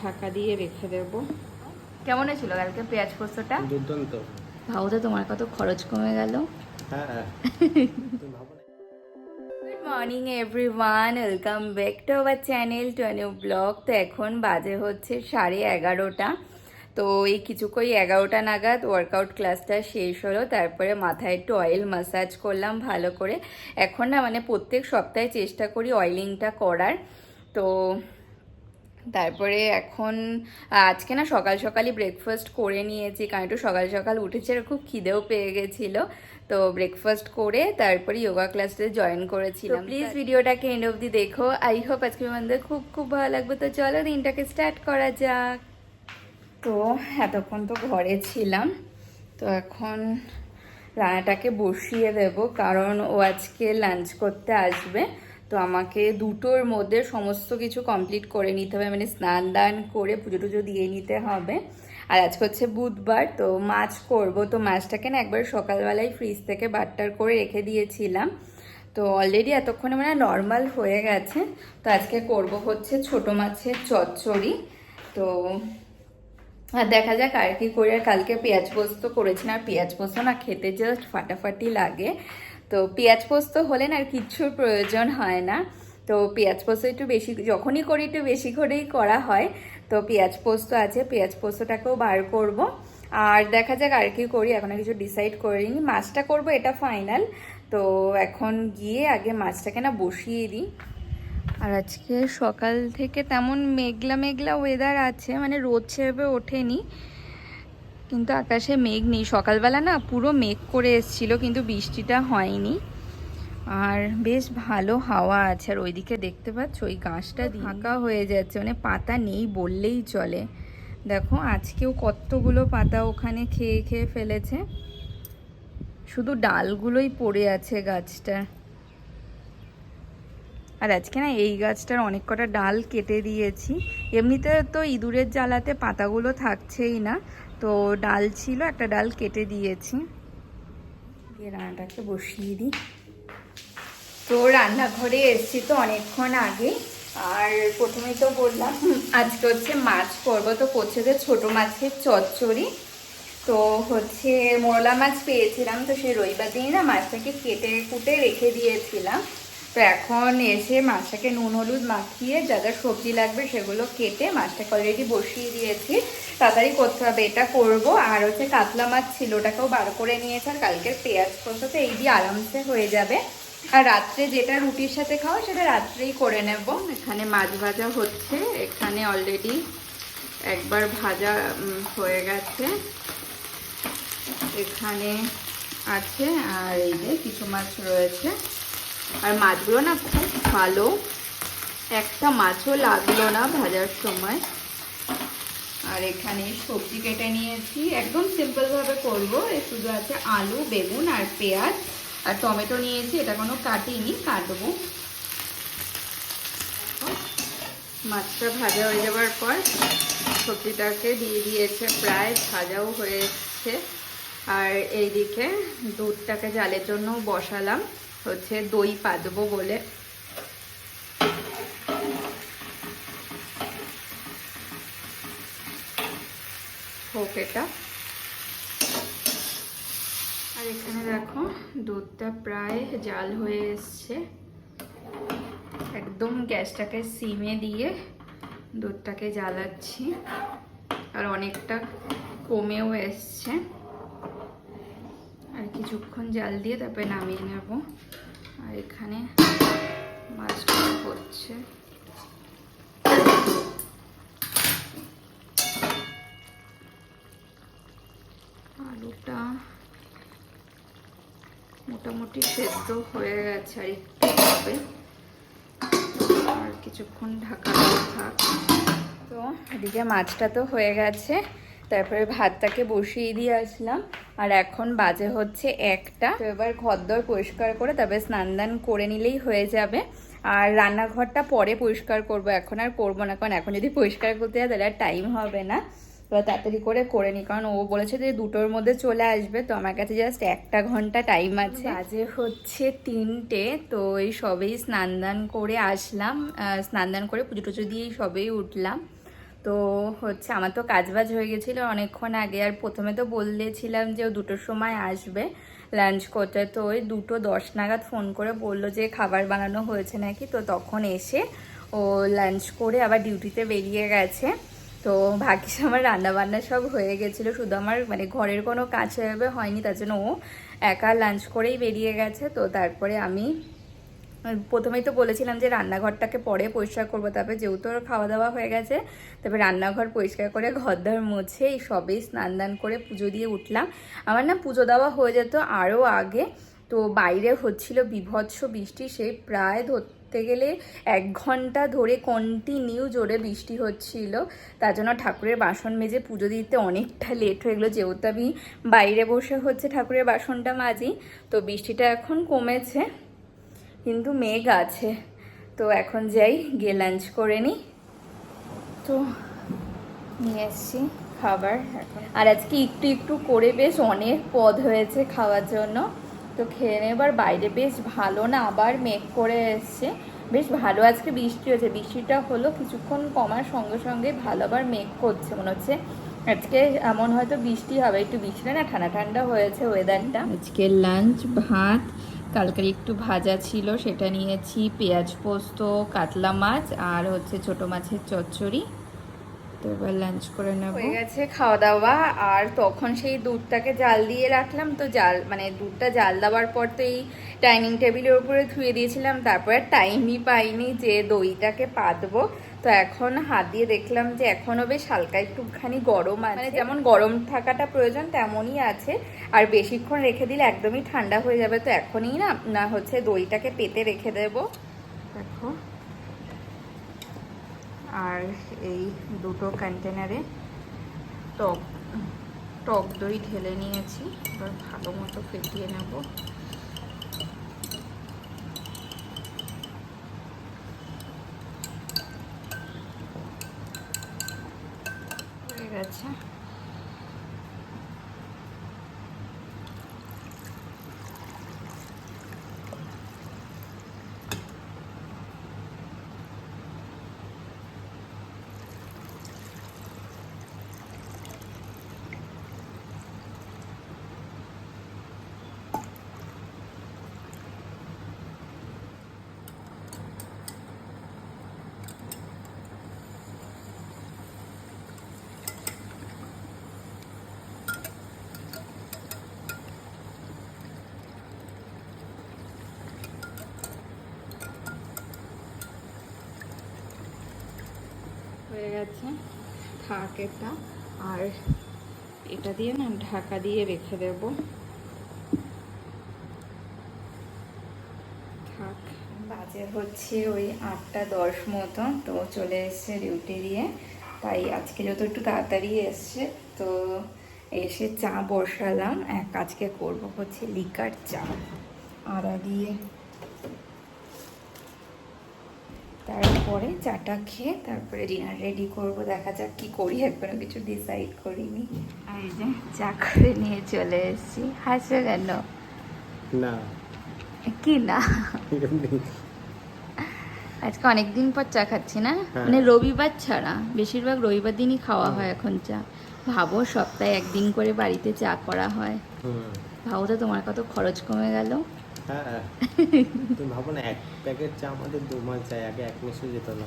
ঢাকা দিয়ে রেখে দেব। কেমন ছিল কালকে পেঁয়াজ পোস্তটা? দুর্দান্ত। ভাবো তো তোমার কত খরচ কমে গেল। হ্যাঁ morning everyone welcome back to our channel to new blog তো এখন বাজে হচ্ছে সাড়ে এগারোটা। তো এই কিছুক্ষণ এগারোটা নাগাদ ওয়ার্কআউট ক্লাসটা শেষ হলো। তারপরে মাথায় একটু অয়েল মাসাজ করলাম ভালো করে। এখন না মানে প্রত্যেক সপ্তাহে চেষ্টা করি অয়েলিংটা করার। তো তারপরে এখন আজকে না সকাল সকালই ব্রেকফাস্ট করে নিয়েছি কারণ একটু সকাল সকাল উঠেছে আর খুব খিদেও পেয়ে গেছিল। তো ব্রেকফাস্ট করে তারপরে যোগা ক্লাসে জয়েন করেছিলাম। প্লিজ ভিডিওটাকে এন্ড অবধি দেখো। আই হোপ আজকে আমাদের খুব খুব ভালো লাগবে। তো চলো দিনটাকে স্টার্ট করা যাক। তো এতক্ষণ তো ঘরে ছিলাম। তো এখন রানাটাকে বসিয়ে দেব কারণ ও আজকে লাঞ্চ করতে আসবে। তো আমাকে দুটোর মধ্যে সমস্ত কিছু কমপ্লিট করে নিতে হবে মানে স্নান দান করে পুজো টুজো দিয়ে নিতে হবে। আর আজকে হচ্ছে বুধবার, তো মাছ করব। তো মাছটাকে না একবার সকালবেলায় ফ্রিজ থেকে বাট্টার করে রেখে দিয়েছিলাম। তো অলরেডি এতক্ষণে মানে নর্মাল হয়ে গেছে। তো আজকে করব হচ্ছে ছোট মাছের চচ্চড়ি। তো আর দেখা যাক আর কি করে কালকে পেঁয়াজ পোস্ত করেছিলাম আর পেঁয়াজ পোস্ত না খেতে জাস্ট ফাটাফাটি লাগে। তো পেঁয়াজ পোস্ত হলে না আর কিচ্ছুর প্রয়োজন হয় না। তো পেঁয়াজ পোস্ত একটু বেশি, যখনই করি একটু বেশি করেই করা হয়। তো পেঁয়াজ পোস্ত আছে, পেঁয়াজ পোস্তটাকেও বার করব। আর দেখা যাক আর কি করি, এখনও কিছু ডিসাইড করিনি। মাছটা করব, এটা ফাইনাল তো এখন গিয়ে আগে মাছটাকে না বসিয়ে দিই। আর আজকে সকাল থেকে তেমন মেঘলা মেঘলা ওয়েদার আছে মানে রোদ ছেপে ওঠেনি। কিন্তু আকাশে মেঘ নেই। সকালবেলা না পুরো মেঘ করে এসছিল কিন্তু বৃষ্টিটা হয়নি। আর বেশ ভালো হাওয়া আছে। আর ওইদিকে দেখতে পাচ্ছ ওই গাছটা ঢাকা হয়ে যাচ্ছে। মানে পাতা নেই বললেই চলে। দেখো আজকেও কতগুলো পাতা ওখানে খেয়ে খেয়ে ফেলেছে। শুধু ডালগুলোই পড়ে আছে গাছটার আর আজকে না এই গাছটার অনেক কটা ডাল কেটে দিয়েছি। এমনিতে তো ইঁদুরের জ্বালাতে পাতাগুলো থাকছেই না। তো ডাল ছিল, একটা ডাল কেটে দিয়েছি। দিয়ে রান্নাটাকে বসিয়ে দিই। তো রান্নাঘরে এসেছি তো অনেকক্ষণ আগে। আর প্রথমেই তো বললাম, আজকে হচ্ছে মাছ করব। তো করছে যে ছোটো মাছের চচ্চড়ি। তো হচ্ছে মোরলা মাছ পেয়েছিলাম, তো সেই রবিবার দিনই না মাছটাকে কেটে কুটে রেখে দিয়েছিলাম। তো এখন এসে মাছটাকে নুন, হলুদ মাখিয়ে যা যা সবজি লাগবে সেগুলো কেটে মাছটাকে অলরেডি বসিয়ে দিয়েছি। তাড়াতাড়ি করতে হবে, এটা করব। আর হচ্ছে কাতলা মাছ ছিল, ওটাকেও বার করে নিয়েছে আর কালকের পেঁয়াজ কষাতে এই দিয়ে আরামসে হয়ে যাবে। আর রাত্রে যেটা রুটির সাথে খাওয়া সেটা রাত্রেই করে নেব। এখানে মাছ ভাজা হচ্ছে, এখানে অলরেডি একবার ভাজা হয়ে গেছে। এখানে আছে, আর এই যে কিছু মাছ রয়েছে। আর মাছগুলো না খুব ভালো। একটা মাছও লাগল না ভাজার সময়। আর এখানে সবজি কেটে নিয়েছি। একদম সিম্পলভাবে করব। এ শুধু আছে আলু, বেগুন আর পেঁয়াজ। আর টমেটো নিয়েছি, এটা কোনো কাটিনি, কাটবো। মাছটা ভাজা হয়ে যাওয়ার পর সবজিটাকে দিয়ে দিয়েছে প্রায়, ভাজাও হয়েছে। আর এইদিকে দুধটাকে জালের জন্য বসালাম। হচ্ছে দই পাতবো বলে। আর এখানে দেখো, দুধটা প্রায় জাল হয়ে এসছে। একদম গ্যাসটাকে সিমে দিয়ে দুধটাকে জ্বালাচ্ছি। আর অনেকটা কমেও এসছে। কিছুক্ষণ জাল দিয়ে তারপরে নামিয়ে নেব। আর এখানে মাছটা হচ্ছে। আলুটা মোটামুটি সেদ্ধ হয়ে গেছে আর একটু হবে। আর কিছুক্ষণ ঢাকা থাক। তো এদিকে মাছটা তো হয়ে গেছে। তারপরে ভাতটাকে বসিয়ে দিয়ে আসলাম। আর এখন বাজে হচ্ছে একটা। তো এবার ঘরদর পরিষ্কার করে তারপরে স্নান দান করে নিলেই হয়ে যাবে। আর রান্নাঘরটা পরে পরিষ্কার করব। এখন আর করব না। কারণ এখন যদি পরিষ্কার করতে যায় তাহলে আর টাইম হবে না। এবার তাড়াতাড়ি করে করে নিই। কারণ ও বলেছে যে দুটোর মধ্যে চলে আসবে। তো আমার কাছে জাস্ট একটা ঘণ্টা টাইম আছে। বাজে হচ্ছে তিনটে। তো এই সবেই স্নান দান করে আসলাম। স্নান দান করে পুজো টুজো দিয়েই সবেই উঠলাম। তো হচ্ছে আমার তো কাজবাজ হয়ে গেছিল অনেকক্ষণ আগে। আর প্রথমে তো বলেছিলাম যে ও দুটোর সময় আসবে লাঞ্চ করতে। তো ওই দুটো দশ নাগাদ ফোন করে বলল যে খাবার বানানো হয়েছে নাকি। তো তখন এসে ও লাঞ্চ করে আবার ডিউটিতে বেরিয়ে গেছে। তো ভাগ্যিস আমার রান্না বান্না সব হয়ে গেছিল। শুধু আমার মানে ঘরের কোনো কাজ হয়নি, তার জন্য ও একা লাঞ্চ করেই বেরিয়ে গেছে। তো তারপরে আমি প্রথমেই তো বলেছিলাম যে রান্নাঘরটাকে পরে পরিষ্কার করব, তারপরে যেহেতু খাওয়া দাওয়া হয়ে গেছে, তারপরে রান্নাঘর পরিষ্কার করে ঘরদর মুছে এই সবেই স্নান দান করে পুজো দিয়ে উঠলাম। আমার না পুজো দেওয়া হয়ে যেত আরও আগে, তো বাইরে হচ্ছিল বিভৎস বৃষ্টি, সে প্রায় ধরতে গেলে এক ঘণ্টা ধরে কন্টিনিউ জোরে বৃষ্টি হচ্ছিল। তার জন্য ঠাকুরের বাসন মেজে পুজো দিতে অনেকটা লেট হয়ে গেলো, যেহেতু আমি বাইরে বসে হচ্ছে ঠাকুরের বাসনটা মাজি, তো বৃষ্টিটা এখন কমেছে। কিন্তু মেঘ আছে। তো এখন যাই, গিয়ে লাঞ্চ করে নিই তো নিয়ে এসছি খাবার আর আজকে একটু একটু করে বেশ অনেক পদ হয়েছে খাওয়ার জন্য। তো খেয়ে নেবার বাইরে বেশ ভালো না, আবার মেঘ করে এসছে। বেশ ভালো আজকে বৃষ্টি হয়েছে। বৃষ্টিটা হলো কিছুক্ষণ কমার সঙ্গে সঙ্গে ভালো আবার মেঘ করছে মনে হচ্ছে। আজকে এমন হয়তো বৃষ্টি হবে, একটু বৃষ্টিটা না ঠান্ডা ঠান্ডা হয়েছে ওয়েদারটা আজকে লাঞ্চ ভাত কালকের একটু ভাজা ছিল, সেটা নিয়েছি। পেঁয়াজ পোস্ত, কাতলা মাছ, আর হচ্ছে ছোট মাছের চচ্চড়ি। তো এবার লাঞ্চ করে নেব। হয়ে গেছে খাওয়া দাওয়া আর তখন সেই দুধটাকে জাল দিয়ে রাখলাম। তো জাল মানে দুধটা জাল দেওয়ার পর তো এই ডাইনিং টেবিলের উপরে ধুয়ে দিয়েছিলাম। তারপরে টাইমই পাইনি যে দইটাকে পাতবো। তো এখন হাত দিয়ে দেখলাম যে এখনও বেশ হালকা একটুখানি গরম আছে। মানে যেমন গরম থাকাটা প্রয়োজন, তেমনই আছে। আর বেশিক্ষণ রেখে দিলে একদমই ঠান্ডা হয়ে যাবে। তো এখনই না না হচ্ছে দইটাকে পেতে রেখে দেবো দেখো আর এই দুটো কন্টেনারে টক টক দই ঢেলে নিয়েছি। এবার ভালো মতো ফেটিয়ে নেব হয়ে গেছে হয়ে গেছে। থাক এটা। আর এটা দিয়ে না ঢাকা দিয়ে রেখে দেব। থাক। বাজে হচ্ছে ওই আটটা দশ মতো, তো চলে এসছে ডিউটি দিয়ে। তাই আজকে যত একটু তাড়াতাড়ি এসছে, তো এসে চা বসালাম। এক আজকে করব হচ্ছে লিকার চা। আদা দিয়ে তারপরে চাটা খেয়ে তারপরে ডিনার রেডি করব। দেখা যাক কি করি এখনও কিছু ডিসাইড করিনি। আর এই যে চা করে নিয়ে চলে এসেছি। হাসে কেন? না। কি না? আজকে অনেক দিন পর চা খাচ্ছি না? হ্যাঁ। মানে রবিবার ছাড়া বেশিরভাগ রবিবার দিনই খাওয়া হয় এখন চা। ভাবো সপ্তাহে একদিন করে বাড়িতে চা করা হয়। ভাবো তো তোমার কত খরচ কমে গেল। হ্যাঁ। তুমি ভাবো না এক প্যাকেট চা আমাদের দু মাস যায় আগে এক মাসও যেত না।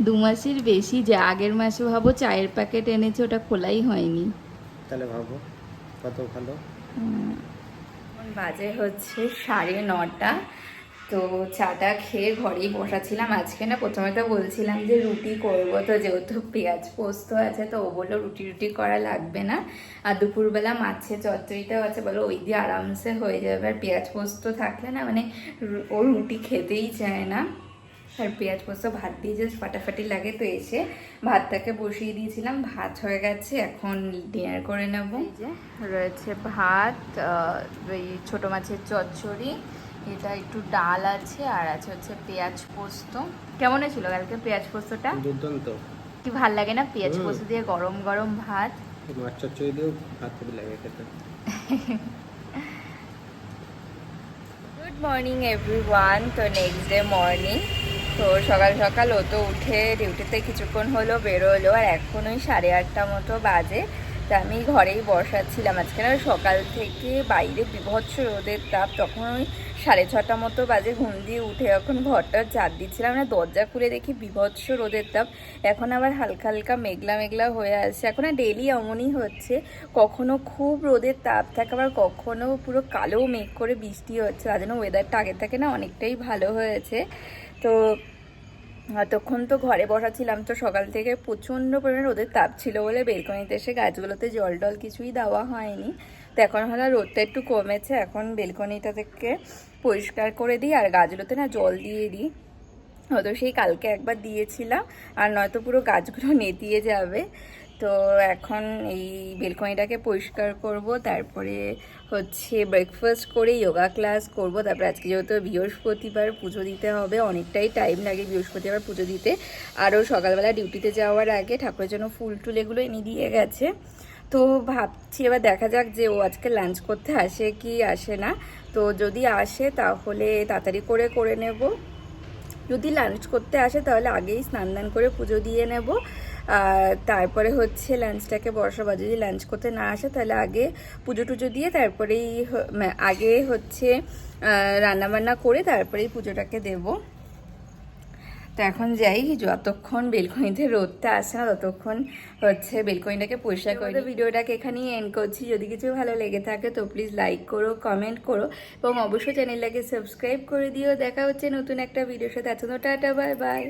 দু মাসের বেশি যে আগের মাসে ভাবো চায়ের প্যাকেট এনেছে ওটা খোলাই হয়নি। তাহলে ভাবো কত ভালো? বাজে হচ্ছে সাড়ে নটা। তো চাটা খেয়ে ঘরেই বসাছিলাম। আজকে না প্রথমে তো বলছিলাম যে রুটি করব, তো যেহেতু পেঁয়াজ পোস্ত আছে, তো ও বলল রুটি রুটি করা লাগবে না। আর দুপুরবেলা মাছের চচ্চড়িটাও আছে, বলো ওই দিয়ে আরামসে হয়ে যাবে। আর পেঁয়াজ পোস্ত থাকলে না মানে ও রুটি খেতেই চায় না। আর পেঁয়াজ পোস্ত ভাত দিয়ে জাস্ট ফাটাফাটি লাগে, তো এসে ভাতটাকে বসিয়ে দিয়েছিলাম। ভাত হয়ে গেছে, এখন ডিনার করে নেব। রয়েছে ভাত ওই ছোটো মাছের চচ্চড়ি এটা একটু ডাল আছে আর আছে হচ্ছে পেঁয়াজ পোস্ত। কেমন ছিল কালকে পেঁয়াজ পোস্তটা? দুর্দান্ত। কি ভালো লাগে না পেঁয়াজ পোস্ত দিয়ে গরম গরম ভাত? মাছ চচ্চড়ি দিয়েও ভাত খুবই লাগে খেতে। গুড মর্নিং এভরিওয়ান তো নেক্সট ডে মর্নিং তো সকাল সকাল ও তো উঠে ডিউটিতে কিছুক্ষণ হলো বেরোলো আর এখন ওই সাড়ে আটটা মতো বাজে। তা আমি ঘরেই বসাচ্ছিলাম। আজকে না সকাল থেকে বাইরে বিভৎস রোদের তাপ। তখন ওই সাড়ে ছটা মতো বাজে ঘুম দিয়ে উঠে এখন ঘরটা চার দিচ্ছিলাম। না, দরজা খুলে দেখি বিভৎস রোদের তাপ। এখন আবার হালকা হালকা মেঘলা মেঘলা হয়ে আসছে। এখন আর ডেলি এমনই হচ্ছে, কখনো খুব রোদের তাপ থাকে, আবার কখনো পুরো কালো মেঘ করে বৃষ্টি হচ্ছে। তার জন্য ওয়েদারটা আগে থেকে না অনেকটাই ভালো হয়েছে। তো তখন তো ঘরে বসাছিলাম তো সকাল থেকে প্রচণ্ড পরিমাণে রোদের তাপ ছিল বলে বেলকনিতে এসে গাছগুলোতে জল টল কিছুই দেওয়া হয়নি। তো এখন হলো রোদটা একটু কমেছে, এখন বেলকনিটা থেকে পরিষ্কার করে দিই আর গাছগুলোতে না জল দিয়ে দিই। হয়তো সেই কালকে একবার দিয়েছিলাম, আর নয়তো পুরো গাছগুলো নেতিয়ে যাবে। তো এখন এই বেলকনিটাকে পরিষ্কার করব, তারপরে হচ্ছে ব্রেকফাস্ট করে যোগা ক্লাস করব, তারপরে আজকে যেহেতু বৃহস্পতিবার পুজো দিতে হবে, অনেকটাই টাইম লাগে বৃহস্পতিবার পুজো দিতে। আরও সকালবেলা ডিউটিতে যাওয়ার আগে ঠাকুরের জন্য ফুল টুল এগুলো এনে দিয়ে গেছে। তো ভাবছি এবার দেখা যাক যে ও আজকে লাঞ্চ করতে আসে কি আসে না। তো যদি আসে তাহলে তাড়াতাড়ি করে করে নেব। যদি লাঞ্চ করতে আসে তাহলে আগেই স্নান দান করে পুজো দিয়ে নেব। তারপরে হচ্ছে লাঞ্চটাকে বসাবো আর যদি লাঞ্চ করতে না আসে তাহলে আগে পুজো টুজো দিয়ে তারপরেই আগে হচ্ছে রান্না বান্না করে তারপরেই পুজোটাকে দেবো। তো এখন যাই যতক্ষণ বেলকনিতে রোদটা আসে না ততক্ষণ হচ্ছে বেলকনিটাকে পরিষ্কার করে। ভিডিওটাকে এখানেই এন্ড করছি। যদি কিছু ভালো লেগে থাকে তো প্লিজ লাইক করো কমেন্ট করো এবং অবশ্যই চ্যানেলটাকে সাবস্ক্রাইব করে দিও। দেখা হচ্ছে নতুন একটা ভিডিওর সাথে। এত tata bye bye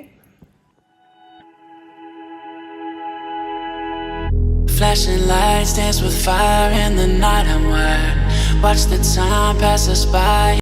Flashing lights dance with fire in the night. I'm wired. Watch the time pass us by.